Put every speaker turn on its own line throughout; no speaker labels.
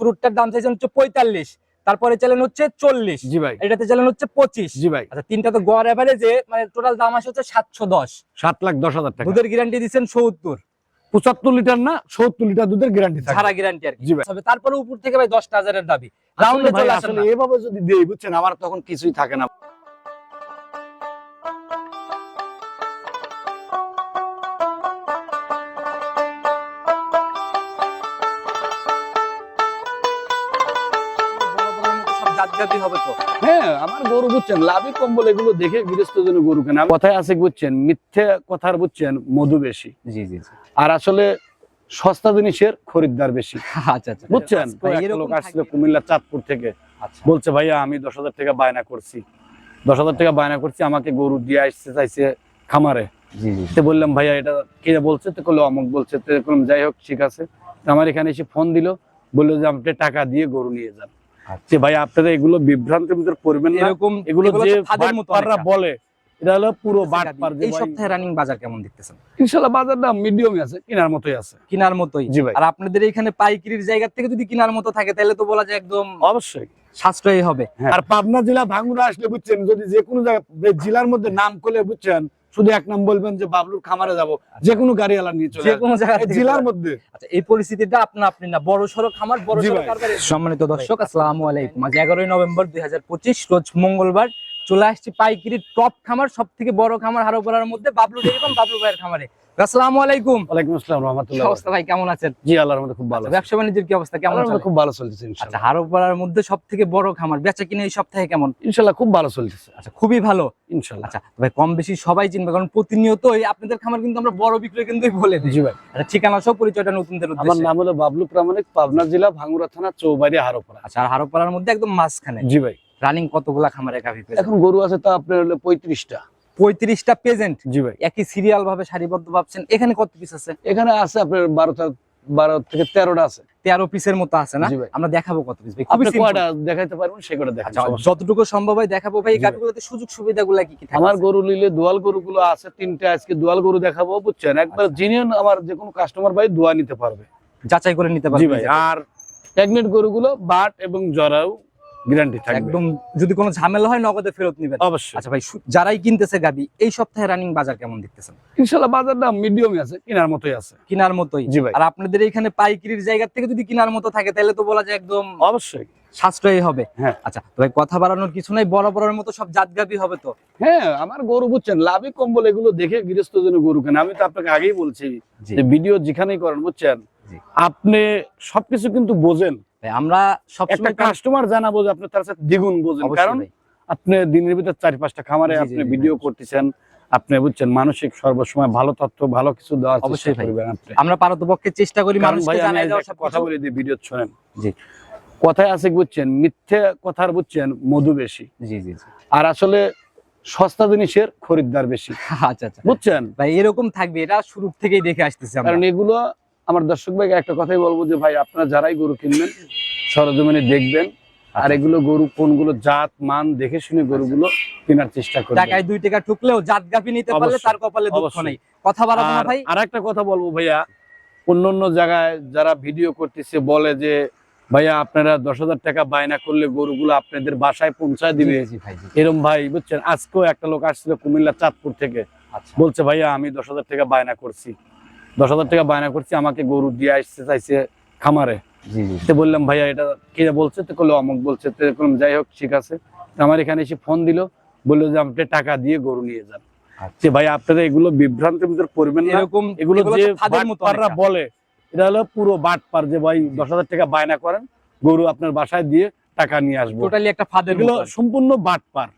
শুরুটার দাম চাইছেন হচ্ছে পঁয়তাল্লিশ তারপরে চ্যালেঞ্জ হচ্ছে চল্লিশ
জি ভাই।
এটাতে চ্যালেঞ্জ হচ্ছে পঁচিশ।
জি ভাই।
আচ্ছা তিনটা তো গড় এভারেজে মানে টোটাল দাম আসে হচ্ছে সাতশো দশ।
সাত লাখ দশ হাজার টাকা।
দুধের গ্যারান্টি দিচ্ছেন সত্তর।
পঁচাত্তর লিটার না সত্তর লিটার দুধের গ্যারান্টি
সারা গ্যারান্টি আর কি। তবে তারপরে উপর থেকে ভাই দশটা হাজারের দাবি। রাউন্ডে চলে
আসলে এভাবে যদি দেই বুঝছেন? আমার তখন কিছুই থাকে না।
জাতজাতি হবে তো।
হ্যাঁ আমার গরু বুঝছেন লাভই কম বলে এগুলো দেখে গৃহস্থ জন্য গরু কেনা। কথায় আছে বুঝছেন মিথ্যে কথার বুঝছেন মধু বেশি।
জি জি
আর আসলে সস্তা জিনিসের খরিদ্দার বেশি।
আচ্ছা আচ্ছা
বুঝছেন? একটা
এরকম
লোক আসছিল কুমিল্লা চাঁদপুর থেকে
আচ্ছা।
বলছে ভাইয়া আমি দশ হাজার টাকা বায়না করছি। দশ হাজার টাকা বায়না করছি আমাকে গরু দিয়ে আসতে চাইছে খামারে।
জি জি
তো বললাম ভাইয়া এটা কে বলছে? তো করল অমুক বলছে। তো যাই হোক ঠিক আছে। তো আমার এখানে এসে ফোন দিল বলল যে আপনি টাকা দিয়ে গরু নিয়ে যান।
আচ্ছা।
যে ভাই আপনারা এগুলো বিভ্রান্তির ভিতরে পড়বেন না।
এরকম
এগুলো যে
মতো
বাটপাররা বলে এটা হলো পুরো বাটপার
এই সপ্তাহে রানিং বাজার কেমন দেখতেছেন?
ইনশাল্লাহ বাজার দাম মিডিয়ামই আছে কেনার মতোই আছে।
কিনার মতোই।
জি ভাই।
আর আপনাদের এখানে পাইকারির জায়গা থেকে যদি কিনার মতো থাকে তাহলে তো বলা যায় একদম
অবশ্যই।
সাশ্রয়ী হবে।
হ্যাঁ। আর পাবনা জেলা ভাঙ্গুরা আসলে বুঝছেন যদি যে কোনো জায়গা জেলার মধ্যে নাম করলে বুঝছেন শুধু এক নাম বলবেন যে বাবলুর খামারে যাব যে কোনো গাড়িওয়ালা নিয়ে চলে
যে কোনো
জেলার মধ্যে।
আচ্ছা এই পরিস্থিতিটা আপনি আপনি না বড় সড়ক খামার বড় সড়ক কারবারে সম্মানিত দর্শক আসসালামু আলাইকুম। আজ এগারোই নভেম্বর দুই হাজার পঁচিশ রোজ মঙ্গলবার চলে আসছি পাইকারি টপ খামার সব থেকে বড় খামার হারোপাড়ার মধ্যে বাবলু ডেরিকম বাবলু ভাইয়ের খামারে। আসসালামু আলাইকুম।
ওয়ালাইকুম আসসালাম রহমতুল্লাহ
অবস্থা ভাই? কেমন আছেন?
জি আল্লাহর মধ্যে খুব ভালো
আচ্ছা, ব্যবসা বাণিজ্যের কি অবস্থা? কেমন
আল্লাহর খুব ভালো চলতেছে
আচ্ছা হারোপাড়ার মধ্যে সব বড় খামার বেচা কিনে এই সপ্তাহে কেমন?
ইনশাআল্লাহ খুব ভালো চলতেছে।
আচ্ছা খুবই ভালো।
ইনশাআল্লাহ।
আচ্ছা কম বেশি সবাই চিনবে কারণ প্রতিনিয়তই আপনাদের খামার কিন্তু আমরা বড় বিক্রয় কেন্দ্রই বলে দিই।
জি ভাই।
আচ্ছা ঠিকানা সব পরিচয়টা নতুনদের
আমার নাম হলো বাবলু প্রামাণিক পাবনা জেলা ভাঙ্গুরা থানা চৌবাড়ি হারোপাড়া।
আচ্ছা আর হারোপাড়ার মধ্যে একদম মাঝখানে।
জি ভাই।
রানিং কতগুলা খামারে গাভি
এখন গরু আছে তা আপনার হলো পঁয়ত্রিশটা।
পঁয়ত্রিশটা পেজেন্ট
জি ভাই।
একই সিরিয়াল ভাবে সারিবদ্ধ ভাবছেন। এখানে কত পিস আছে?
এখানে আছে আপনার বারোটা বারো থেকে তেরোটা আছে।
তেরো পিসের মতো আছে না। আমরা দেখাবো কত পিস।
দেখাইতে পারবেন সে করে দেখান
আচ্ছা যতটুকু সম্ভব হয় দেখাবো। ভাই। গাভিগুলোতে সুযোগ সুবিধাগুলো কি কি
আমার গরু নিলে দোয়াল গরুগুলো আছে তিনটে আজকে দোয়াল গরু দেখাবো বুঝছেন? একবার
আচ্ছা।
জেনুইন আমার যে কোনো কাস্টমার ভাই দোয়া নিতে পারবে।
যাচাই করে নিতে
ভাই আর প্রেগনেন্ট গরুগুলো বাট এবং জরাও গ্যারান্টি থাকবে।
একদম যদি কোনো ঝামেলা হয় নগদে ফেরত নিবেন।
অবশ্যই।
আচ্ছা ভাই যারাই কিনতেছে গাবি এই সপ্তাহে রানিং বাজার কেমন দেখতেছেন?
ইনশাল্লাহ বাজার দাম মিডিয়ামই আছে কেনার মতোই আছে।
কিনার মতোই।
জি ভাই।
আর আপনাদের এখানে পাইকারির জায়গা থেকে যদি কিনার মতো থাকে তাহলে তো বলা যায় একদম
অবশ্যই।
সাশ্রয়ী হবে।
হ্যাঁ।
আচ্ছা তো ভাই কথা বাড়ানোর কিছু নাই বড় বড়ের মতো সব জাত গাবি হবে তো?
হ্যাঁ আমার গরু বুঝছেন লাভই কম বলে এগুলো দেখে গৃহস্থ জন্য গরু কেন। আমি তো আপনাকে আগেই বলছি যে ভিডিও যেখানেই করেন বুঝছেন? আপনি সবকিছু কিন্তু বোঝেন।
আমরা সবসময়
কাস্টমার জানাব যে আপনি তার সাথে দ্বিগুণ বোঝেন। কারণ আপনি দিনের ভিতর চার পাঁচটা খামারে আপনি ভিডিও করতেছেন আপনি বুঝছেন মানসিক সর্বসময় ভালো তথ্য ভালো কিছু দেওয়ার
অবশ্যই
করবেন আপনি।
আমরা পারতপক্ষে চেষ্টা করি মানুষকে জানাই দেওয়া সব
কথা বলে দিই ভিডিও শোনেন।
জি।
কথায় আছে বুঝছেন মিথ্যে কথার বুঝছেন মধু বেশি।
জি জি
আর আসলে সস্তা জিনিসের খরিদ্দার বেশি।
আচ্ছা আচ্ছা।
বুঝছেন?
ভাই এরকম থাকবে এটা শুরু থেকেই দেখে আসতেছে
কারণ এগুলো আমার দর্শক ভাইকে একটা কথাই বলব যে ভাই আপনারা যারাই গরু কিনবেন সরজমিনে দেখবেন আর
আচ্ছা।
এগুলো গরু কোনগুলো জাত মান দেখে শুনে গরুগুলো কেনার চেষ্টা করবেন।
টাকায় দুই টাকা ঠুকলেও জাত গাভি নিতে পারলে তার কপালে দুঃখ। নেই। কথা বাড়াবো না
আর
ভাই।
আরেকটা কথা বলব ভাইয়া। অন্য অন্য জায়গায় যারা ভিডিও করতেছে বলে যে ভাইয়া আপনারা দশ হাজার টাকা বায়না করলে গরুগুলো আপনাদের বাসায় পৌঁছায় দিবে। এরম ভাই বুঝছেন? আজকেও একটা লোক আসছিল কুমিল্লা চাঁদপুর থেকে।
আচ্ছা।
বলছে ভাইয়া আমি দশ হাজার টাকা বায়না করছি। দশ হাজার টাকা বায়না করছি আমাকে গরু দিয়ে আসতে চাইছে খামারে। বললাম ভাইয়া এটা কে বলছে? তো করল অমুক বলছে। তো যাই হোক ঠিক আছে। আমার এখানে এসে ফোন দিল বলল যে আপনি টাকা দিয়ে গরু নিয়ে যান।
আচ্ছা।
যে ভাই আপনারা এগুলো বিভ্রান্তির ভিতরে পড়বেন
এরকম
এগুলো যে বাটপাররা বলে এটা হলো পুরো বাটপার যে ভাই দশ হাজার টাকা বায়না করেন গরু আপনার বাসায় দিয়ে টাকা নিয়ে আসব।
টোটালি একটা ফাঁদের
এগুলো সম্পূর্ণ বাটপার।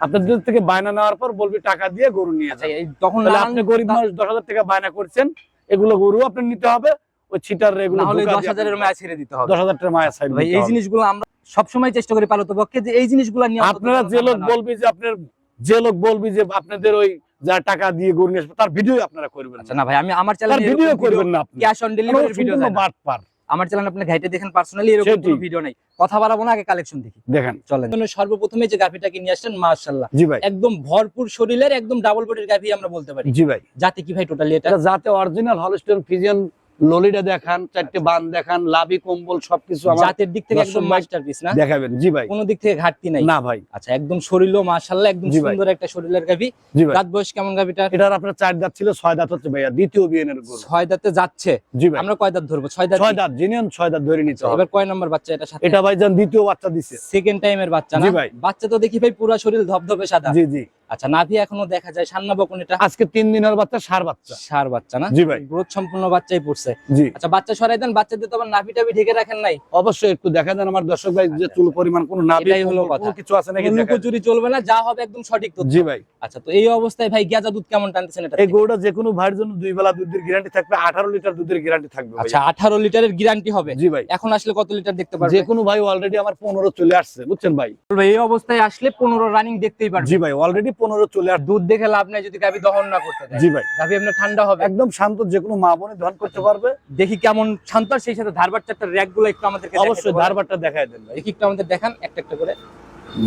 আপনাদের থেকে বায়না নেওয়ার পর বলবি টাকা দিয়ে গরু নিয়ে যায়
এই তখন
আপনি গরিব মানুষ দশ হাজার টাকা বায়না করছেন এগুলো গরু আপনার নিতে হবে ওই ছিটার এগুলো
হলে দশ হাজারের মায়া ছেড়ে দিতে হবে।
দশ হাজার টাকা মায়া সাইড
ভাই এই জিনিসগুলো আমরা সবসময় চেষ্টা করি পালত পক্ষে যে এই জিনিসগুলো নিয়ে
আপনারা যে লোক বলবি যে আপনার যে লোক বলবি যে আপনাদের ওই যা টাকা দিয়ে গরু নিয়ে আসবে তার ভিডিও আপনারা করবেন
আচ্ছা না ভাই আমি আমার চ্যানেল
ভিডিও করবেন না
ক্যাশ অন ডেলিভারি ভিডিও না।
বাটপার।
আমার চ্যানেল আপনি ঘাইটে দেখেন পার্সোনালি এরকম কোনো ভিডিও নাই। কথা বাড়াবো না আগে কালেকশন দেখি।
দেখেন।
চলেন। সর্বপ্রথমে যে গাভিটাকে নিয়ে আসছেন মাশাআল্লাহ।
জি ভাই।
একদম ভরপুর শরীরের একদম ডাবল বডির গাভি আমরা বলতে পারি।
জি ভাই।
জাতি কি ভাই টোটালি এটা?
জাতি যাতে অরিজিনাল হলস্টেন ফিজিয়ান ললিটা দেখান চারটে বান দেখান লাভি কম্বল সবকিছু
জাতের দিক থেকে একদম মাস্টারপিস না?
দেখাবেন। জি ভাই।
কোনো দিক থেকে ঘাটতি নাই।
না ভাই।
আচ্ছা একদম শরীরও মাশাআল্লাহ একদম সুন্দর একটা শরীরের
ভাই।
রাত বয়স কেমন গাভীটার?
এটার আপনার চার দাঁত ছিল ছয় দাঁত হচ্ছে ভাইয়া দ্বিতীয় বিয়েনের গরু
ছয় দাঁতে যাচ্ছে।
জি ভাই।
আমরা কয় দাঁত ধরবো? ছয় দাঁত
ছয় দাঁত জেনুইন ছয় দাঁত ধরে নিতে
এবার কয় নম্বর বাচ্চা এটা সাথে?
এটা ভাই যান দ্বিতীয় বাচ্চা দিছে।
সেকেন্ড টাইমের বাচ্চা না। বাচ্চা তো দেখি ভাই পুরো শরীর ধবধবে সাদা।
জি জি।
আচ্ছা নাভি এখনও দেখা যায় সান্না বকন এটা?
আজকে তিন দিনের বাচ্চা সার বাচ্চা।
সার বাচ্চা না?
জি ভাই।
গ্রোথ সম্পূর্ণ বাচ্চাই পড়ছে।
জি।
আচ্ছা বাচ্চা সরাই দেন বাচ্চাদের তো আবার নাভি টাভি ঢেকে রাখেন নাই।
অবশ্যই একটু দেখা দেন আমার দর্শক ভাই যে চুল পরিমাণ কোনো নাভি
হলো কথা।
কিছু আছে নাকি দেখান।
লুকোচুরি চলবে না যা হবে একদম সঠিক তথ্য।
জি ভাই।
আচ্ছা তো এই অবস্থায় ভাই গেজা দুধ কেমন টানতেছেন এটা
এই গরুটা যে কোনো ভাইয়ের জন্য দুই বেলা দুধের গ্যারান্টি থাকবে আঠারো লিটার দুধের গ্যারান্টি থাকবে ভাই।
আচ্ছা আঠারো লিটারের গ্যারান্টি হবে।
জি ভাই।
এখন আসলে কত লিটার দেখতে পারবে?
যে কোনো ভাই অলরেডি আমার পনেরো চলে আসছে বুঝছেন ভাই?
ভাই, এই অবস্থায় আসলে পনেরো রানিং দেখতেই পারবে।
জি ভাই অলরেডি পনেরো চলে আসছে
দুধ দেখে লাভ নাই যদি গাভি দহন না করতে
জি ভাই।
গাভি আপনার ঠান্ডা হবে।
একদম শান্ত যে কোনো মা বোনে দহন করতে পারবে।
দেখি কেমন শান্ত আর সেই সাথে ধারবার চারটার র্যাকগুলো একটু আমাদেরকে
অবশ্যই ধারবারটা দেখায় দেন ভাই।
একটু আমাদের দেখান একটা একটা করে।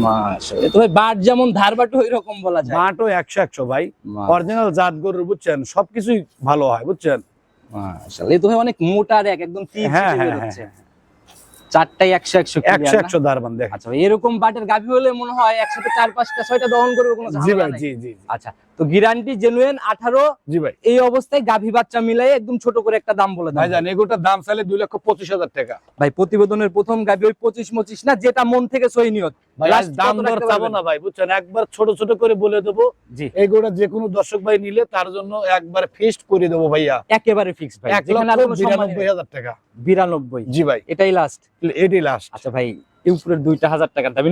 মাশাআল্লাহ। বাট যেমন ধারবাট ওই রকম বলা যায়।
মাঠও একশো একশো ভাই। অরিজিনাল জাত গরুর বুঝছেন? সবকিছুই ভালো হয় বুঝছেন?
মাশাআল্লাহ। তো অনেক মোটা র্যাক একদম
হ্যাঁ, হ্যাঁ, হ্যাঁ,
চারটাই একশো একশো
একশো একশো ধারবান দেখ
আচ্ছা এরকম বাটের গাভী হলে মনে হয় একসাথে চার পাঁচটা ছয়টা দহন করবে কোনো
জি জি জি।
আচ্ছা তো গ্যারান্টি জেনুইন আঠারো
জি ভাই।
এই অবস্থায় গাভী বাচ্চা মিলাই একদম ছোট করে একটা দাম বলে
ভাই জান দাম চাইলে দুই লক্ষ পঁচিশ হাজার টাকা।
ভাই প্রতিবেদনের প্রথম গাভী ওই পঁচিশ মচিশ না যেটা মন থেকে সই নিয়ত।
ভাই দাম দর চাবো না ভাই বুঝছেন? একবার ছোট ছোট করে বলে দেবো।
জি।
এইগুলো যে কোনো দর্শক ভাই নিলে তার জন্য একবার ফিস্ট করে দেবো ভাইয়া।
একেবারে ফিক্স ভাই। যেখানে আর কোনো সম্মানই
বিরানব্বই হাজার টাকা।
বিরানব্বই।
জি ভাই।
এটাই লাস্ট
এটি লাস্ট
আচ্ছা ভাই টাকার দাবি।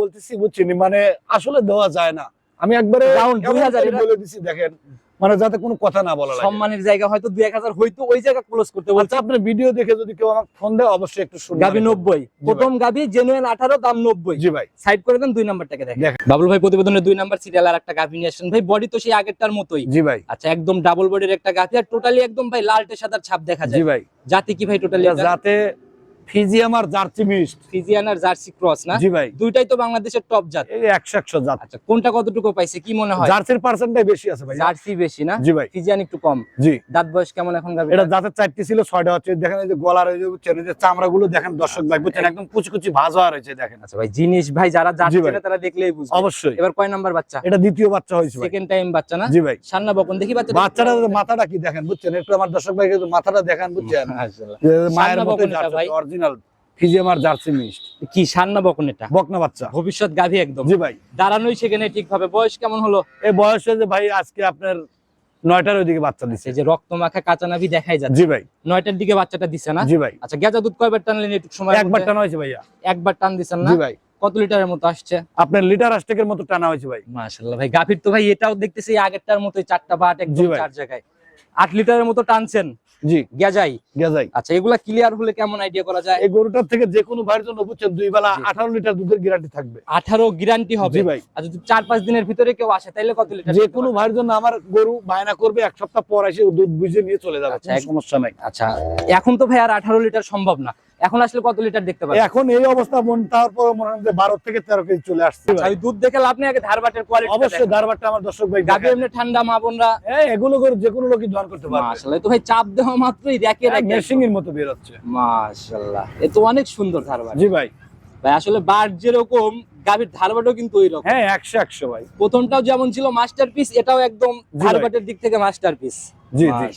বলতেছি বুঝছেন? মানে আসলে দেওয়া যায় না। আমি একবারে
Round
এমন
2000
করে
এটা-
বলে দিছি দেখেন মানে যাতে কোনো কথা না বলা
সম্মানের জায়গা হয়তো দুই এক হাজার হয়তো ওই জায়গা ক্লোজ করতে বলছে।
আচ্ছা আপনার ভিডিও দেখে যদি কেউ আমাকে ফোন দেয় অবশ্যই একটু শুনবেন
গাভি নব্বই। প্রথম গাভি জেনুইন আঠারো দাম নব্বই।
জি ভাই।
সাইড করে দেন দুই নাম্বারটাকে দেখেন। বাবুল ভাই প্রতিবেদনের দুই নাম্বার সিরিয়াল আর একটা গাভি নিয়ে আসেন ভাই বডি তো সেই আগেরটার মতোই।
জি ভাই।
আচ্ছা একদম ডাবল বডির একটা গাভি আর টোটালি একদম ভাই লালটে সাদার ছাপ দেখা
জি
যায়
ভাই।
জাতি কি ভাই টোটালি
যাতে ফিজিয়াম আর জার্সি মিক্সড।
ফিজিয়ান আর জার্সি ক্রস না?
জি ভাই।
দুইটাই তো বাংলাদেশের টপ জাত।
এই একশো একশো জাত।
আচ্ছা কোনটা কতটুকু পাইছে কি মনে হয়?
জার্সির পার্সেন্টটাই বেশি আছে ভাই।
জার্সি বেশি না?
জি ভাই।
ফিজিয়ান একটু কম।
জি।
দাঁত বয়স কেমন এখন গাভি
এটা জাতের চারটি ছিল ছয়টা হচ্ছে দেখেন এই যে গলার এই যে বুঝছেন যে চামড়া গুলো দেখেন দর্শক ভাই বুঝছেন একদম কুচি কুচি হওয়া রয়েছে দেখেন।
আচ্ছা ভাই জিনিস ভাই যারা। তারা দেখলেই বুঝবে।
অবশ্যই।
এবার কয় নাম্বার বাচ্চা?
এটা দ্বিতীয় বাচ্চা হয়েছে ভাই।
সেকেন্ড টাইম বাচ্চা না?
জি ভাই।
সান্না বকন দেখি বাচ্চা
বাচ্চাটা মাথাটা কি দেখেন বুঝছেন একটু আমার দর্শক ভাই মাথাটা দেখেন বুঝছেন। মায়ের মতো
ভাই।
অরিজিনাল ফিজিয়াম আর জার্সি মিক্সড
কি সান্না বকন এটা?
বকনা বাচ্চা।
ভবিষ্যৎ গাভি একদম।
জি ভাই।
দাঁড়ানোই সেখানে ঠিক হবে বয়স কেমন হলো?
এই বয়সে যে ভাই আজকে আপনার নয়টার ওইদিকে বাচ্চা দিছে।
যে রক্ত মাখা কাঁচা নাভি দেখাই যাচ্ছে।
জি ভাই।
নয়টার দিকে বাচ্চাটা দিছে না?
জি ভাই।
আচ্ছা গেজা দুধ কয়বার টানলেন একটু সময়
একবার টানা হয়েছে ভাইয়া।
একবার টান দিছেন না?
জি ভাই।
কত লিটারের মতো আসছে?
আপনার লিটার আষ্টেকের মতো টানা হয়েছে ভাই।
মাশাআল্লাহ ভাই গাভীর তো ভাই এটাও দেখতেছি আগেরটার মতোই চারটা বাট একদম চার জায়গায়। আট লিটারের মতো টানছেন?
জি।
গেজাই
গেজাই
আচ্ছা এগুলা ক্লিয়ার হলে কেমন আইডিয়া করা যায়?
এই গরুটার থেকে যে কোনো ভাইয়ের জন্য বুঝছেন দুই বেলা। আঠারো লিটার দুধের গ্যারান্টি থাকবে।
আঠারো গ্যারান্টি হবে।
জি ভাই।
আর যদি চার পাঁচ দিনের ভিতরে কেউ আসে তাইলে কত লিটার
যে কোনো ভাইয়ের জন্য আমার গরু বায়না করবে এক সপ্তাহ পর এসে দুধ বুঝে নিয়ে চলে যাবে।
আচ্ছা, এক-
সমস্যা নাই
আচ্ছা এখন তো ভাই আর আঠারো লিটার সম্ভব না। এখন আসলে কত লিটার দেখতে পাবেন?
এখন এই অবস্থা মন তারপর মনে হয় যে বারো থেকে তেরো কেজি চলে আসছে
ওই দুধ দেখে লাভ নেই আগে ধারবাটের কোয়ালিটি
অবশ্যই ধারবারটা আমার দর্শক ভাই দেখায়।
এমনি ঠান্ডা মা বোনরা।
হ্যাঁ এগুলো করে যে কোনো লোকই ধান করতে পারবে।
মাশাআল্লাহ তো ভাই চাপ দেওয়া মাত্রই র্যাকে র্যাকে
মেশিং এর মতো বের হচ্ছে।
মাশাআল্লাহ এ তো অনেক সুন্দর ধারবাট
জি ভাই।
ভাই আসলে বার যেরকম গাভীর ধারবাটও কিন্তু ওই রকম।
হ্যাঁ একশো একশো ভাই।
প্রথমটাও যেমন ছিল মাস্টারপিস এটাও একদম। ধারবাটের দিক থেকে মাস্টারপিস।
জি জি।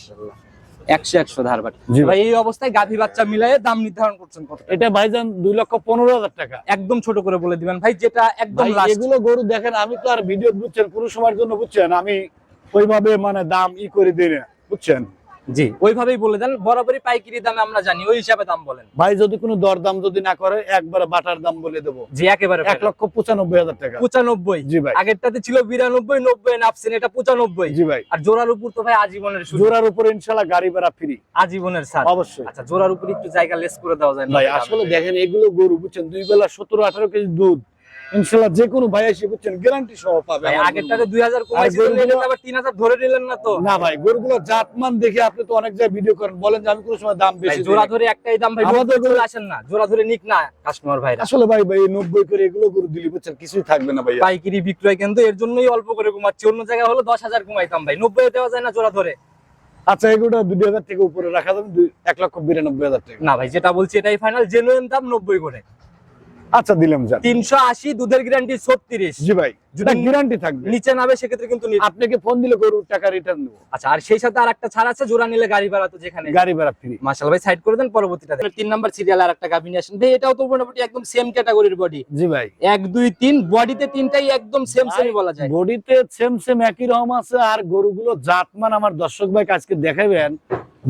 একশো একশো ধারবাট
জি ভাই।
এই অবস্থায় গাভী বাচ্চা মিলাই দাম নির্ধারণ করছেন কত
এটা ভাইজান দুই লক্ষ পনেরো হাজার টাকা।
একদম ছোট করে বলে দিবেন। ভাই যেটা একদম
এগুলো গরু দেখেন আমি তো আর ভিডিও বুঝছেন কোনো সময়ের জন্য বুঝছেন। আমি ওইভাবে মানে দাম ই করে দিই না বুঝছেন?
জি। ওইভাবেই বলে দেন বরাবরই পাইকারি দামে আমরা জানি ওই হিসাবে দাম বলেন।
ভাই যদি কোনো দর দাম যদি না করে একবারে বাটার দাম বলে দেবো।
জি একেবারে
এক লক্ষ পঁচানব্বই হাজার টাকা।
পঁচানব্বই।
জি ভাই।
আগেরটাতে ছিল বিরানব্বই নব্বই নাপছেন এটা পঁচানব্বই।
জি ভাই।
আর জোড়ার উপর তো ভাই আজীবনের
জোড়ার উপরে ইনশাল্লাহ গাড়ি ভাড়া ফ্রি
আজীবনের সাথ।
অবশ্যই।
আচ্ছা জোড়ার উপর একটু জায়গা লেস করে দেওয়া যায়
ভাই আসলে দেখেন এগুলো গরু বুঝছেন? দুই বেলা সতেরো আঠারো কেজি দুধ। ইনশাল্লাহ যে কোনো ভাই এসে বুঝছেন গ্যারান্টি সহ পাবে
আগেরটাতে
গরুগুলো।
দুই হাজার কমাইছিল
গরুগুলো-
এটাতে আবার তিন হাজার ধরে নিলেন না তো।
না ভাই গরুগুলো জাতমান দেখে আপনি তো অনেক জায়গায় ভিডিও করেন বলেন যে আমি কোনো সময় দাম বেশি
জোড়া। ধরে একটাই দাম ভাই
আমাদের গরু-
আসেন না জোড়া ধরে নিক না কাস্টমার ভাইরা।
আসলে ভাই ভাই নব্বই করে এগুলো গরু দিলি বুঝছেন কিছুই থাকবে না ভাই
পাইকারি বিক্রয় কিন্তু এর জন্যই অল্প করে কমাচ্ছি অন্য জায়গায় হলো দশ হাজার কমাইতাম ভাই নব্বই দেওয়া যায় না জোড়া ধরে।
আচ্ছা এগুলো দুই হাজার থেকে উপরে রাখা যাবে এক লক্ষ বিরানব্বই হাজার টাকা।
না ভাই যেটা বলছি এটাই ফাইনাল জেনুইন দাম নব্বই করে।
আচ্ছা দিলাম যান
তিনশো আশি দুধের গ্যারান্টি ছত্রিশ।
জি ভাই
যদি
গ্যারান্টি থাকবে।
নিচে নামে সেক্ষেত্রে কিন্তু
আপনাকে ফোন দিলে গরুর টাকা রিটার্ন দেবো।
আচ্ছা আর সেই সাথে আর একটা ছাড় আছে জোড়া নিলে গাড়ি ভাড়া তো যেখানে।
গাড়ি ভাড়া ফ্রি
মাশাল ভাই সাইড করে দেন পরবর্তীটা তিন নাম্বার সিরিয়াল আর একটা নিয়ে আসেন। ভাই এটাও তো মোটামুটি একদম সেম ক্যাটাগরির বডি
জি ভাই।
এক দুই তিন বডিতে তিনটাই একদম সেম সেমই বলা যায়।
বডিতে সেম সেম একই রকম আছে আর গরুগুলো জাতমান। আমার দর্শক ভাই আজকে দেখাবেন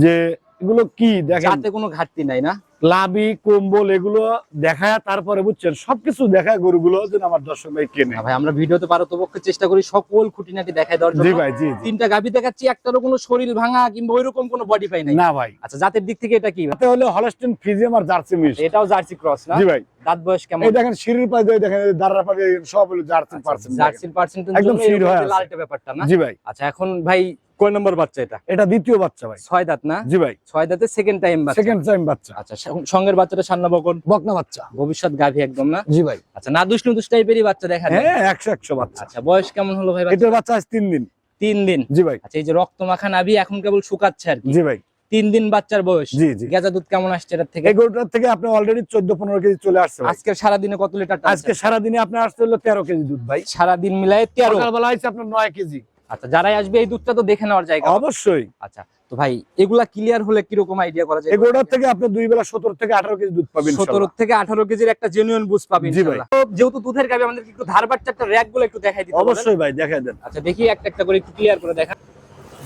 যে এগুলো কি দেখেন।
যাতে কোনো ঘাটতি নাই না?
লাবি কম্বল এগুলো দেখায় তারপরে বুঝছেন সবকিছু দেখায় গরুগুলো যেন আমার দর্শক ভাই কেনে।
ভাই আমরা ভিডিওতে পারো তো পক্ষে চেষ্টা করি সকল খুঁটিনাটি দেখায় দেওয়ার
জি ভাই জি
তিনটা গাভী দেখাচ্ছি একটারও কোনো শরীর ভাঙা কিংবা ওইরকম কোনো বডি পাই নাই।
না ভাই।
আচ্ছা জাতের দিক থেকে এটা কি?
তাতে হলে হলস্টেন ফিজিয়াম আর জার্সি মিশ
এটাও জার্সি ক্রস না?
জি ভাই।
দাঁত বয়স কেমন?
এই দেখেন পাশে দেখেন দাঁড়ার পাশে সব হলো জার্সি পার্সেন্ট
জার্সির পার্সেন্ট
একদম শির হয়ে।
লালটে ব্যাপারটা না?
জি ভাই।
আচ্ছা এখন ভাই কয় নম্বর বাচ্চা এটা?
এটা দ্বিতীয় বাচ্চা ভাই।
ছয় দাঁত না?
জি ভাই।
ছয় দাঁতে সেকেন্ড টাইম বাচ্চা।
সেকেন্ড টাইম বাচ্চা।
আচ্ছা সঙ্গের বাচ্চাটা সান্না বকন?
বকনা বাচ্চা।
ভবিষ্যৎ গাভী একদম না?
জি ভাই।
আচ্ছা না দুষ্ণু দুষ টাইপেরই বাচ্চা দেখা যায়।
হ্যাঁ একশো একশো বাচ্চা।
আচ্ছা বয়স কেমন হলো ভাই?
এটার বাচ্চা আজ তিন দিন।
তিন দিন?
জি ভাই।
আচ্ছা এই যে রক্ত মাখা নাভি এখন কেবল শুকাচ্ছে আর কি।
জি ভাই।
তিন দিন বাচ্চার বয়স।
জি জি।
গেজা দুধ কেমন আসছে এটার থেকে?
এই গরুটার থেকে আপনি অলরেডি চোদ্দ পনেরো কেজি চলে আসছে
আজকে সারাদিনে কত লিটার
আজকে সারাদিনে আপনার আসতে হলো তেরো কেজি দুধ ভাই।
সারাদিন মিলায় তেরো।
সকালবেলা আছে আপনার নয় কেজি।
আচ্ছা যারাই আসবে এই দুধটা তো দেখে নেওয়ার জায়গা।
অবশ্যই।
আচ্ছা তো ভাই এগুলা ক্লিয়ার হলে কীরকম আইডিয়া করা যায়?
এই গরুটার থেকে আপনি দুই বেলা সতেরো থেকে আঠারো কেজি দুধ পাবেন
সতেরো। থেকে আঠারো কেজির একটা জেনুইন বুঝ পাবেন ইনশাআল্লাহ। তো যেহেতু দুধের গাবি আমাদের একটু ধারবার চারটা র্যাকগুলো একটু দেখাই দিতে অবশ্যই
ভাই দেখাই দেন।
আচ্ছা দেখি একটা একটা করে একটু ক্লিয়ার করে দেখা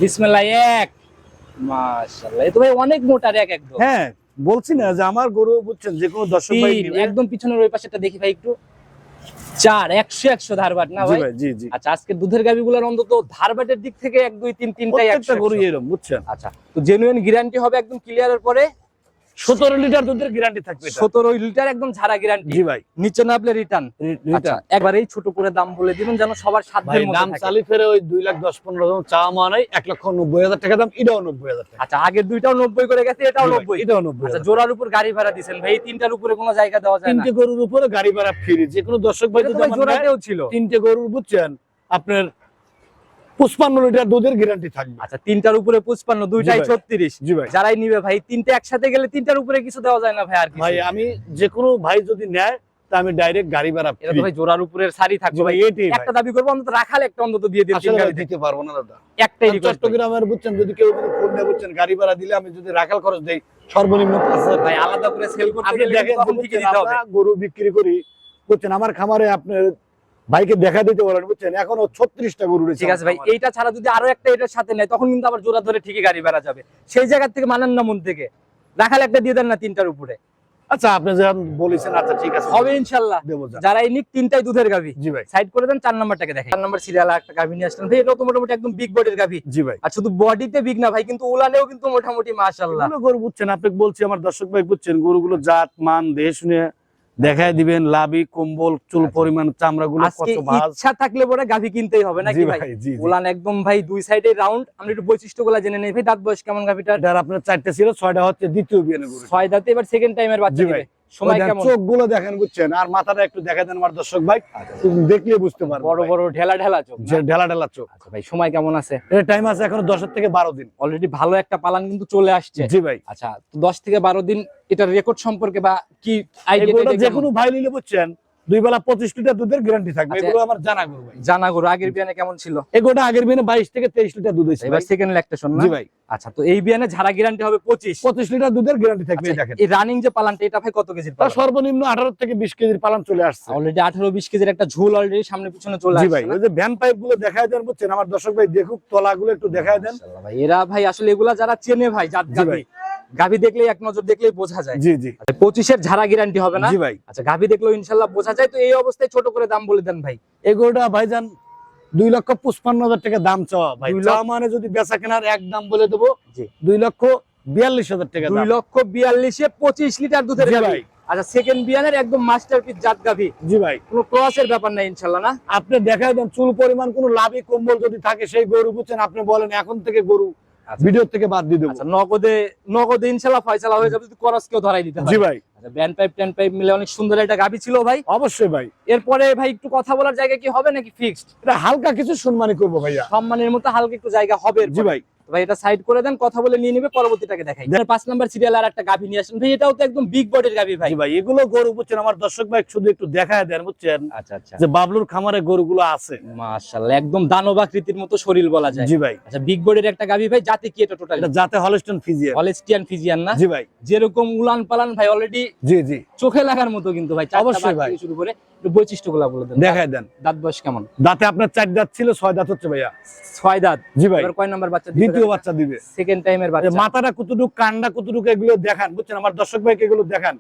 বিসমিল্লাহ এক। মাশাআল্লাহ তো ভাই অনেক মোটা র্যাক একদম।
হ্যাঁ বলছি না যে আমার গরু বুঝছেন যে কোনো দর্শক ভাই
একদম পিছনের ওই পাশেটা দেখি ভাই একটু। চার একশো একশো ধারবাট না
জি
ভাই?
জি জি।
আচ্ছা আজকে দুধের অন্তত ধারবাটের দিক থেকে এক দুই তিন তিনটাই
একটা গরু এরকম বুঝছেন?
আচ্ছা তো জেনুইন গ্যারান্টি হবে একদম ক্লিয়ারের পরে?
সতেরো লিটার দুধের গ্যারান্টি থাকবে।
সতেরো লিটার একদম ঝাড়া গ্যারান্টি
জি ভাই
নিচে নামলে রিটার্ন আচ্ছা। একবারেই ছোট করে দাম বলে দিবেন যেন সবার সাধ্যের
দাম। চালি ফেরে ওই দুই লাখ দশ পনেরো জন চা মানাই এক লক্ষ নব্বই হাজার টাকা দাম এটাও নব্বই হাজার টাকা
আচ্ছা আগের দুইটাও নব্বই করে গেছে এটাও নব্বই
এটাও নব্বই
আচ্ছা। জোড়ার উপর গাড়ি ভাড়া দিছেন ভাই এই তিনটার উপরে কোনো জায়গা দেওয়া যায় না
তিনটে গরুর উপরে গাড়ি ভাড়া ফ্রি যে কোনো দর্শক ভাই
জোড়াতেও ছিল
তিনটে গরুর বুঝছেন আপনার পঁচপান্ন লিটার দুধের গ্যারান্টি থাকবে।
আচ্ছা তিনটার উপরে পুষ্পান্ন দুইটাই। ছত্রিশ। যারাই নিবে ভাই তিনটে একসাথে গেলে তিনটার উপরে কিছু দেওয়া যায় না ভাই আর
ভাই আমি যে কোনো ভাই যদি নেয় আমি ডাইরেক্ট গাড়ি ভাড়া
এটা তো ভাই জোড়ার উপরে সারি থাকবে
ভাই
ভাই। একটা দাবি করব অন্তত রাখাল একটা অন্তত দিয়ে দিন।
দিতে পারব না দাদা।
একটাই
চট্টগ্রামের বুঝছেন যদি কেউ যদি ফোন দিয়ে বুঝছেন গাড়ি ভাড়া দিলে আমি যদি রাখাল খরচ দেই সর্বনিম্ন
ভাই আলাদা করে সেল করতে
আপনি দেখেন গরু বিক্রি করি বুঝছেন আমার খামারে আপনার ভাইকে দেখা দিতে বলেন বুঝছেন? এখনও ছত্রিশটা গরু রয়েছে
ঠিক আছে ভাই এইটা ছাড়া যদি আরও একটা এটার সাথে নেয় তখন কিন্তু আবার জোড়া ধরে ঠিকই গাড়ি ভাড়া যাবে। সেই জায়গা থেকে মানান না মন থেকে। রাখাল একটা দিয়ে দেন না তিনটার উপরে।
আচ্ছা আপনি যখন বলেছেন আচ্ছা ঠিক আছে।
হবে ইনশাল্লাহ। যারা তিনটাই দুধের গাভি।
জি ভাই।
সাইড করে দেন চার নাম্বারটাকে দেখেন। চার নাম্বার সিরিয়াল একটা গাভি নিয়ে আসলেন ভাই এটা তো মোটামুটি একদম বিগ বডির
জি ভাই।
আর শুধু বডিতে বিগ না ভাই কিন্তু উলানেও কিন্তু মোটামুটি
গরু বুঝছেন আপনি বলছি আমার দর্শক ভাই বুঝছেন গরুগুলো জাত মান দেহ শুনে দেখায় দিবেন লাভি কম্বল চুল
আচ্ছা।
পরিমাণ চামড়া
গুলো
কত ভাজ।
ইচ্ছা থাকলে পরে গাভি কিনতেই হবে নাকি ভাই। উলান একদম ভাই দুই সাইডে রাউন্ড আমরা একটু বৈশিষ্ট্যগুলা জেনে নেই ভাই দাঁত বয়স কেমন গাভিটা
এটার আপনার চারটে ছিল ছয়টা হচ্ছে দ্বিতীয় বিয়ে গরু।
ছয় দাঁতে এবার সেকেন্ড টাইমের বাচ্চা দিবে
ভাই।
সময়
ওই দেখেন,
কেমন?
চোখগুলো দেখেন বুঝছেন আর মাথাটা একটু দেখা দেন আমার দর্শক ভাই দেখলে বুঝতে পারব
বড় বড় ঢেলা ঢেলা চোখ
ঢেলা ঢেলা চোখ।
আচ্ছা ভাই সময় কেমন আছে?
টাইম আছে এখনও থেকে বারো দিন।
অলরেডি ভালো একটা পালান কিন্তু চলে আসছে।
জি ভাই।
আচ্ছা তো দশ থেকে বারো দিন এটার রেকর্ড সম্পর্কে বা কি
যে কোনো ভাই নিলে বুঝছেন দুই বেলা পঁচিশ লিটার দুধের গ্যারান্টি থাকবে।
আচ্ছা।
এগুলো আমার জানা গরু ভাই।
জানা গরু আগের বিয়ানে কেমন ছিল?
আগের বিয়ানে বাইশ থেকে তেইশ লিটার দুধ হয়েছে
এবার সেকেন্ড ল্যাকটেশন
জি ভাই।
আচ্ছা তো এই বিয়ানে ঝাড়া গ্যারান্টি হবে পঁচিশ।
পঁচিশ লিটার দুধের গ্যারান্টি থাকবে এই
আচ্ছা,
দেখেন
এই রানিং যে পালানটা এটা ভাই কত কেজির
সর্বনিম্ন আঠারো থেকে বিশ কেজির পালন চলে আসছে।
অলরেডি আঠারো বিশ কেজির একটা ঝুল অলরেডি সামনে পিছনে চলে আসছে
ভাই? ওই যে ভ্যান পাইপগুলো দেখায় দেন বুঝছেন? আমার দর্শক ভাই দেখুক তলাগুলো একটু দেখায় দেন।
ভাই এরা ভাই আসলে এগুলা যারা চেনে ভাই জাত
জি
গাভি দেখলেই এক নজর দেখলেই বোঝা যায়।
জি জি।
আচ্ছা, পঁচিশের ঝাড়া গ্যারান্টি হবে না?
জি ভাই।
আচ্ছা গাভি দেখলেও ইনশাল্লাহ বোঝা যায়। তো এই অবস্থায় ছোট করে দাম বলে দেন ভাই।
এগুলোটা ভাইজান দুই লক্ষ পঁচপান্ন হাজার টাকা দাম চাওয়া ভাই। চাওয়া মানে যদি বেচা কেনার এক দাম বলে দেবো
জি।
দুই লক্ষ বিয়াল্লিশ হাজার টাকা
দুই লক্ষ বিয়াল্লিশে পঁচিশ লিটার দুধের
ভাই।
আচ্ছা সেকেন্ড বিয়ানের একদম মাস্টারপিস জাত গাভি।
জি ভাই।
কোনো ক্রসের ব্যাপার নাই ইনশাল্লাহ না?
আপনি দেখায় দেন চুল পরিমাণ কোনো লাভই কম্বল যদি থাকে সেই গরু বুঝছেন আপনি বলেন এখন থেকে গরু। ভিডিও থেকে বাদ দিয়ে দেবো।
আচ্ছা নগদে নগদে ইনশাল্লাহ ফয়সালা হয়ে যাবে যদি করস কেউ ধরাই দিতে
জি ভাই।
আচ্ছা ব্যান্ড পাইপ ট্যান পাইপ মিলে অনেক সুন্দর একটা গাবি ছিল ভাই।
অবশ্যই ভাই।
এরপরে ভাই একটু কথা বলার জায়গা কি হবে নাকি ফিক্সড
এটা হালকা কিছু সম্মানই করব ভাইয়া।
সম্মানের মতো হালকা একটু জায়গা হবে
জি ভাই।
ভাই এটা সাইড করে দেন কথা বলে নিয়ে নেবে পরবর্তীটাকে দেখাই। পাঁচ নাম্বার সিরিয়াল আর একটা গাভী নিয়ে আসেন। ভাই এটাও তো একদম বিগ বডির গাভী ভাই।
ভাই এগুলো গরু বুঝছেন আমার দর্শক ভাই শুধু একটু দেখায় দেন বুঝছেন?
আচ্ছা আচ্ছা।
যে বাবলুর খামারে গরুগুলো আছে।
মাশাআল্লাহ একদম দানবাকৃতির মতো শরীর বলা যায়।
জি ভাই।
আচ্ছা বিগ বডির একটা গাভী ভাই জাতি কি এটা টোটাল
এটা যাতে হলস্টন ফিজিয়ান
হলেস্টিয়ান ফিজিয়ান না?
জি ভাই।
যেরকম উলান পালান ভাই অলরেডি
জি জি।
চোখে লাগার মতো কিন্তু ভাই
অবশ্যই ভাই।
শুরু করে বৈশিষ্ট্যগুলো বলে দেন।
দেখায় দেন।
দাঁত বয়স কেমন?
দাঁতে আপনার চার দাঁত ছিল ছয় দাঁত হচ্ছে ভাইয়া।
ছয় দাঁত।
জি ভাই।
কয় নাম্বার বাচ্চা
দ্বিতীয় বাচ্চা দিবে।
সেকেন্ড টাইমের বাচ্চা।
মাথাটা কতটুকু কান্ডা কতটুকু এগুলো দেখান। বুঝছেন? আমার দর্শক ভাইকে এগুলো দেখান।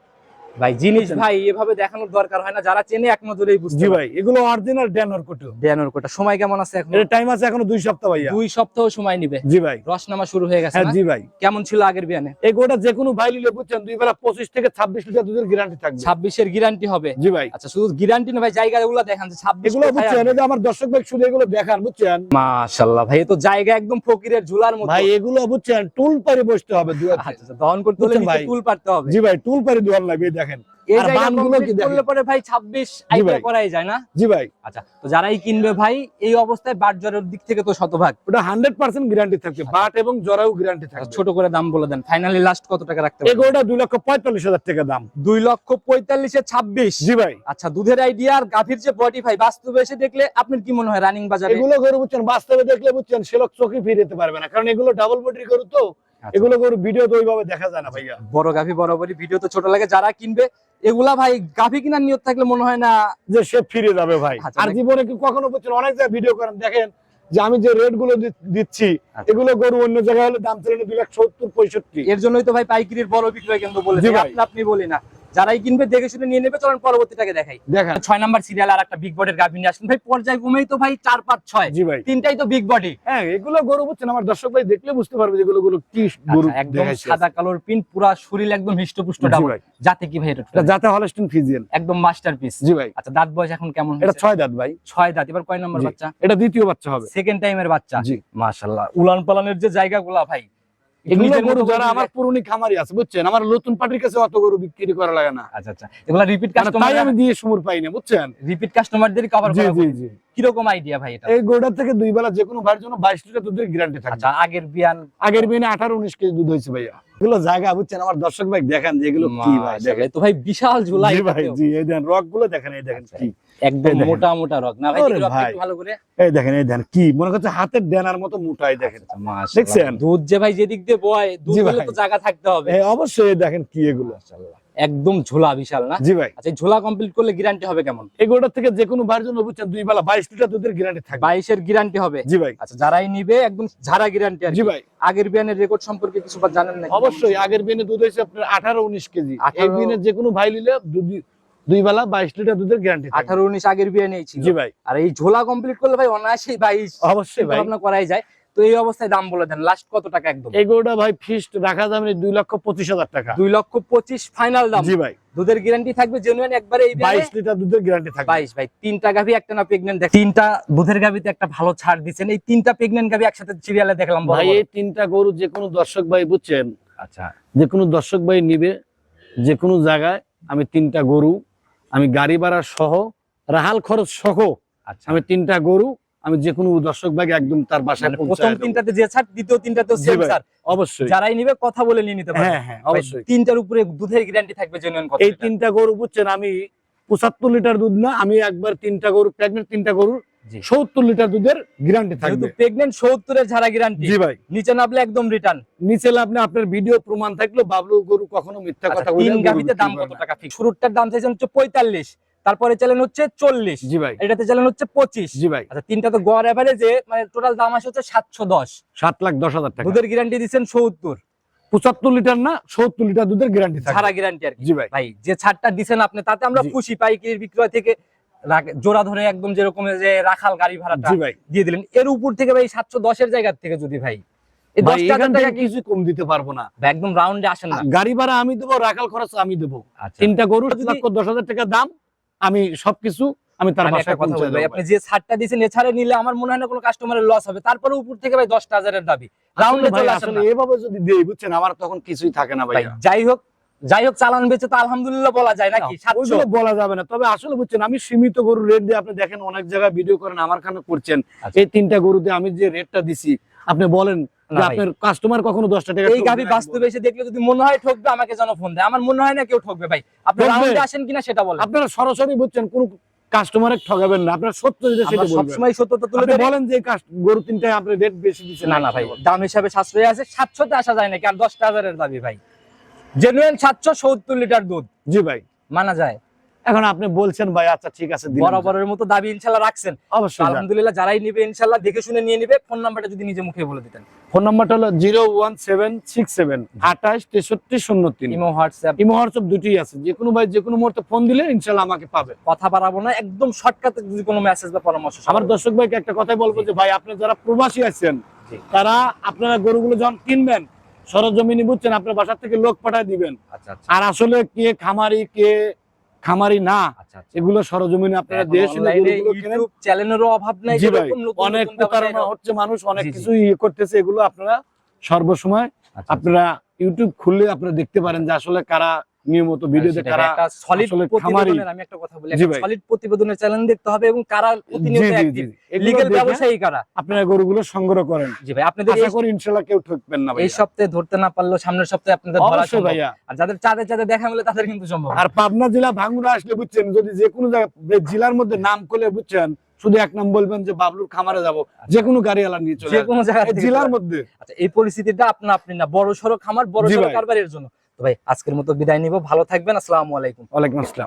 ভাই জিনিস ভাই এভাবে দেখানোর দরকার হয় না। যারা চেনে এক নজরেই বুঝতে
জি ভাই এগুলো অরিজিনাল ড্যানর কোটো
কোটা সময় কেমন আছে এখন?
এর টাইম আছে এখনও দুই সপ্তাহ ভাইয়া।
দুই সপ্তাহ সময় নিবে।
জি ভাই।
রস নামা শুরু হয়ে গেছে
হ্যাঁ জি ভাই।
কেমন ছিল আগের বিয়ানে?
এই গোটা যে কোনো ভাই নিলে বুঝছেন দুই বেলা পঁচিশ থেকে ছাব্বিশ লিটার দুধের গ্যারান্টি থাকবে।
ছাব্বিশের গ্যারান্টি হবে?
জি ভাই।
আচ্ছা শুধু গ্যারান্টি না ভাই জায়গাগুলো দেখান যে ছাব্বিশ
এগুলো বুঝছেন আমার দর্শক ভাই শুধু এগুলো দেখান বুঝছেন?
মাশাল্লাহ ভাই তো জায়গা একদম ফকিরের ঝুলার মতো।
ভাই এগুলো বুঝছেন টুল পারে বসতে হবে দুই
আচ্ছা, আচ্ছা, দহন করতে হলে নিচে? টুল পারতে হবে।
জি ভাই টুল পারে দোয়ার লাগবে দেখেন।
এই
আর বানগুলো কি দেখেন?
পরে ভাই 26 আইডিয়া করাই যায় না?
জি ভাই।
আচ্ছা তো যারাই কিনবে ভাই এই অবস্থায় বাট দিক থেকে তো শতভাগ।
ওটা হান্ড্রেড পার্সেন্ট গ্যারান্টি থাকবে। বাট এবং জরাও গ্যারান্টি
আচ্ছা,
থাকবে।
ছোট করে দাম বলে দেন। ফাইনালি লাস্ট কত টাকা রাখতে পারবেন?
এগুলোটা দুই লক্ষ পঁয়তাল্লিশ হাজার টাকা দাম।
দুই লক্ষ পঁয়তাল্লিশে ছাব্বিশ।
জি ভাই।
আচ্ছা দুধের আইডিয়া আর গাভীর যে বডি ভাই বাস্তবে এসে দেখলে আপনার কি মনে হয় রানিং বাজারে?
এগুলো গরু বুঝছেন বাস্তবে দেখলে বুঝছেন সে লোক চোখে ফিরে যেতে পারবে না। কারণ এগুলো ডাবল বডির গরু তো।
আচ্ছা।
এগুলো গরু ভিডিও তো ওইভাবে দেখা যায় না ভাইয়া।
বড় গাভী বরাবরই ভিডিও তো ছোট লাগে যারা কিনবে এগুলা ভাই গাভী কিনার নিয়ত থাকলে মনে হয় না
যে সে ফিরে যাবে ভাই।
আচ্ছা,
আর
দেখ-
জীবনে কি কখনো বলছেন? অনেক জায়গায় ভিডিও করেন দেখেন যে আমি যে রেটগুলো দিচ্ছি
আচ্ছা।
এগুলো গরু অন্য জায়গায় হলে দাম চলে দুই লাখ সত্তর পঁয়ষট্টি।
এর জন্যই তো ভাই পাইকারির বড় বিক্রয় কেন্দ্র বলে আপনি বলি না। যারাই কিনবে দেখে শুনে নিয়ে নেবে চলেন পরবর্তীটাকে দেখাই।
দেখেন।
ছয় নাম্বার সিরিয়াল আর একটা বিগ বডির গাভী নিয়ে আসেন। ভাই পর্যায়ক্রমেই তো ভাই চার পাঁচ ছয়।
জি ভাই।
তিনটাই তো বিগ বডি
হ্যাঁ এগুলো গরু বুঝছেন আমার দর্শক ভাই দেখলে বুঝতে পারবে যে এগুলো গরু কি গরু
আচ্ছা, একদম সাদা কালোর পিন পুরো শরীর একদম হিষ্টপুষ্ট ডাবল। যাতে কি ভাই এটা
এটা যাতে হলস্টিন ফিজিয়ান
একদম মাস্টারপিস
জি ভাই।
আচ্ছা দাঁত বয়স এখন কেমন
এটা ছয় দাঁত ভাই।
ছয় দাঁত। এবার কয় নম্বর বাচ্চা?
এটা দ্বিতীয় বাচ্চা হবে।
সেকেন্ড টাইমের বাচ্চা।
জি।
মাশাআল্লাহ। উলান পালানের যে জায়গাগুলা ভাই
এগুলো গরু যারা আমার পুরনি খামারি আছে বুঝছেন? আমার নতুন পার্টির কাছে অত গরু বিক্রি করা লাগে না।
আচ্ছা আচ্ছা। এগুলা রিপিট
মানে তাই আমি দিয়ে সমুর পাই না বুঝছেন?
রিপিট কাস্টমারদের কভার করা
জি জি।
কীরকম আইডিয়া ভাই এটা?
এই গরুটা থেকে দুই বেলা যে কোনো ভাইয়ের জন্য লিটার দুধের গ্যারান্টি থাকবে।
আচ্ছা আগের বিয়ান
আগের বিনে আঠারো উনিশ কেজি দুধ হয়েছে ভাইয়া। এগুলো জায়গা বুঝছেন? আমার দর্শক ভাই দেখেন যে এগুলো কি ভাই দেখেন।
তো ভাই বিশাল ঝুলাই
ভাই জি এই দেখেন রকগুলো দেখেন এই দেখেন কি
একদম মোটা মোটা রক। না ভাই
ওরে
দেখি রকটা
ভাই।
ভালো করে।
এই দেখেন এই দেখেন কি? মনে করছে হাতের ডেনার মতো মোটাই দেখেন। দেখছেন?
দুধ যে ভাই যেদিক দিয়ে বয় দুধ
জি
হলে
ভাই।
তো জায়গা থাকতে হবে।
অবশ্যই দেখেন কি এগুলো।
মাশাআল্লাহ, একদম ঝোলা বিশাল না?
জি ভাই।
আচ্ছা ঝোলা কমপ্লিট করলে গ্যারান্টি হবে কেমন?
এই গরুটা থেকে যে কোনো ভাইয়ের জন্য বুঝছেন দুই বেলা বাইশ লিটার দুধের গ্যারান্টি থাকবে।
বাইশের গ্যারান্টি হবে।
জি ভাই।
আচ্ছা যারাই নিবে একদম ঝাড়া গ্যারান্টি আর
জি ভাই।
আগের বিয়ানের রেকর্ড সম্পর্কে কিছু জানেন না
অবশ্যই আগের বিনে দুধ হয়েছে আপনার আঠারো উনিশ কেজি।
18
এই বিনে যে কোনো ভাই নিলে দুধ- দুই বেলা বাইশ লিটার দুধের গ্যারান্টি
আঠারো উনিশ আগের বিয়ানেই ছিল
জি ভাই।
আর এই ঝোলা কমপ্লিট করলে ভাই অনায়াসেই বাইশ।
অবশ্যই ভাই।
করাই যায়। তো এই অবস্থায় দাম বলে দেন লাস্ট কত টাকা একদম?
এই গরুটা ভাই ফিস্ট রাখা যাবে দুই লক্ষ পঁচিশ হাজার টাকা।
দুই লক্ষ পঁচিশ ফাইনাল দাম।
জি ভাই।
দুধের গ্যারান্টি থাকবে জেনুইন একবারে এই
বাইশ লিটার দুধের গ্যারান্টি থাকবে।
বাইশ ভাই তিনটা গাভি একটা না প্রেগনেন্ট দেখ তিনটা দুধের গাভিতে একটা ভালো ছাড় দিচ্ছেন। এই তিনটা প্রেগনেন্ট গাভি একসাথে সিরিয়ালে দেখলাম
ভাই এই তিনটা গরু যে কোনো দর্শক ভাই বুঝছেন
আচ্ছা।
যে কোনো দর্শক ভাই নিবে যে কোনো জায়গায় আমি তিনটা গরু আমি গাড়ি ভাড়া সহ রাহাল খরচ সহ
আচ্ছা।
আমি তিনটা গরু আমি যে কোনো দর্শক ভাগে একদম তার বাসায়
মানে প্রথম তিনটাতে যে ছাড় দ্বিতীয় তিনটাতে
জি
সেম
স্যার
ছাড়।
অবশ্যই।
যারাই নিবে কথা বলে নিয়ে নিতে পারবে।
হ্যাঁ হ্যাঁ অবশ্যই।
তিনটার উপরে দুধের গ্যারান্টি থাকবে জেনুইন কথা
এই তিনটা গরু বুঝছেন আমি পঁচাত্তর লিটার দুধ না আমি একবার তিনটা গরু প্রেগনেন্ট তিনটা গরু সত্তর লিটার দুধের গ্যারান্টি থাকবে।
প্রেগনেন্ট সত্তরের ঝাড়া গ্যারান্টি
জি ভাই।
নিচে নামলে একদম রিটার্ন
নিচে আপনি আপনার ভিডিও প্রমাণ থাকল বাবলু গরু কখনো মিথ্যা কথা বলে
তিন গাভিতে দাম কত টাকা ফিক্স শুরুটার দাম চাইছেন হচ্ছে পঁয়তাল্লিশ তারপরে চাইলেন হচ্ছে চল্লিশ।
জি ভাই।
এটাতে চাইলেন হচ্ছে পঁচিশ।
জি ভাই।
আচ্ছা তিনটা তো গড় এভারেজে মানে টোটাল দাম আসে হচ্ছে সাতশো দশ।
সাত লাখ দশ হাজার টাকা।
দুধের গ্যারান্টি দিচ্ছেন সত্তর।
পঁচাত্তর লিটার না সত্তর লিটার দুধের গ্যারান্টি
আর
জি ভাই।
ভাই যে ছাড়টা দিচ্ছেন আপনি তাতে আমরা খুশি পাইকারির বিক্রয় থেকে জোড়া ধরে একদম যেরকম যে রাখাল গাড়ি ভাড়াটা দিয়ে দিলেন। এর উপর থেকে ভাই সাতশো দশের জায়গা থেকে যদি ভাই
কিছু কম দিতে পারব না।
একদম রাউন্ডে আসেন না।
গাড়ি ভাড়া আমি দেবো রাখাল খরচ আমি দেবো।
আচ্ছা।
তিনটা গরু
যদি-
দশ হাজার টাকা দাম আমি সবকিছু আমি তার বাসায়
কথা
পৌঁছে
বলি ভাই আপনি যে ছাড়টা দিয়েছেন এছাড়া নিলে আমার মনে হয় না কোনো কাস্টমারের লস হবে। তারপরে উপর থেকে ভাই দশটা হাজারের দাবি। রাউন্ডে চলে
আসলে এভাবে যদি দেই বুঝছেন আমার তখন কিছুই থাকে না
ভাই যাই হোক যাই হোক চালান বেচে তো আলহামদুলিল্লাহ বলা যায় নাকি?
ওইগুলো বলা যাবে না। তবে আসলে বুঝছেন আমি সীমিত গরুর রেট দিয়ে আপনি দেখেন অনেক জায়গায় ভিডিও করেন আমার খানে করছেন।
আচ্ছা।
এই তিনটা গরুতে আমি যে রেটটা দিছি আপনি বলেন আপনার কাস্টমার কখনো দশটা টাকা
এই গাভি বাস্তবে এসে দেখলে যদি মনে হয় ঠকবে আমাকে যেন ফোন দেয়। আমার মনে হয় না কেউ ঠকবে ভাই। আপনি রাউন্ডে আসেন কিনা সেটা বলেন।
আপনারা সরাসরি বুঝছেন কোন কাস্টমারে ঠকাবেন না। আপনার সত্য যেটা সেটা বলবেন।
সবসময় সত্যতা তুলে ধরে।
বলেন যে কাস্ট- গরু তিনটায় আপনি রেট বেশি দিচ্ছেন।
না না ভাই দাম হিসাবে সাশ্রয় আছে। 700 তে আসা যায় না কি আর দশটা হাজারের দাবি ভাই। জেনুইন সাতশো সত্তর লিটার দুধ।
জি ভাই।
মানা যায়।
এখন আপনি বলছেন ভাই আচ্ছা ঠিক আছে
বরাবরের মতো দাবি ইনশাল্লাহ রাখছেন।
অবশ্যই
আলহামদুলিল্লাহ যারাই নিবে ইনশাল্লাহ দেখে শুনে নিয়ে নিবে। ফোন নাম্বারটা যদি নিজে মুখে বলে দিতেন।
ফোন নাম্বারটা হলো zero one seven six seven আঠাশ তেষট্টি শূন্য তিন।
Imo WhatsApp.
ইমো হোয়াটসঅ্যাপ দুটি আছে। যে কোনো ভাই যে কোনো মুহূর্তে ফোন দিলে ইনশাল্লাহ আমাকে পাবে।
কথা বাড়াবো না একদম শর্টকাটে যদি কোনো মেসেজ বা পরামর্শ
আমার দর্শক ভাইকে একটা কথাই বলব যে ভাই আপনি যারা প্রবাসী আছেন তারা আপনারা গরুগুলো যখন কিনবেন সরজমিনি বুঝছেন আপনার বাসার থেকে লোক পাঠায় দিবেন।
আচ্ছা আচ্ছা।
আর আসলে কে খামারি কে খামারি না
আচ্ছা আচ্ছা।
এগুলো সরজমিনে আপনারা
ইউটিউব চ্যানেলেরও অভাব নাই
অনেক প্রতারণা হচ্ছে মানুষ অনেক। কিছু ইয়ে করতেছে এগুলো আপনারা সর্বসময়
আচ্ছা,
আপনারা ইউটিউব খুললে আপনারা দেখতে পারেন যে আসলে কারা নিয়মিত ভিডিওতে
সেটা
কারা
একটা সলিড প্রতিবেদনের আমি একটা কথা বলি
ভাই।
সলিড প্রতিবেদনের চ্যানেল দেখতে হবে এবং কারা প্রতিনিয়ত অ্যাক্টিভ লিগ্যাল ব্যবসায়ী কারা?
আপনারা গরুগুলো সংগ্রহ করেন।
জি ভাই আপনাদের
আশা করি ইনশাল্লাহ কেউ ঠকবেন না ভাই
এই সপ্তাহে ধরতে না পারলেও সামনের সপ্তাহে আপনাদের ধরা সম্ভব। আর যাদের চাঁদে চাঁদে দেখা মিলে তাদের কিন্তু সম্ভব।
আর পাবনা জেলা ভাঙ্গুরা আসলে বুঝছেন যদি যে কোনো জায়গায় জেলার মধ্যে নাম করলে বুঝছেন শুধু এক নাম বলবেন যে বাবলুর খামারে যাব যে কোনো গাড়ি আলা নিয়ে চলে
যে কোনো জায়গা
জেলার মধ্যে।
আচ্ছা এই পরিস্থিতিটা আপনা আপনি না বড় সড়ো খামার বড় সড়ো। কারবারের জন্য। তো ভাই আজকের মতো বিদায় নিব। ভালো থাকবেন। আসসালামু আলাইকুম।
ওয়ালাইকুম আসসালাম।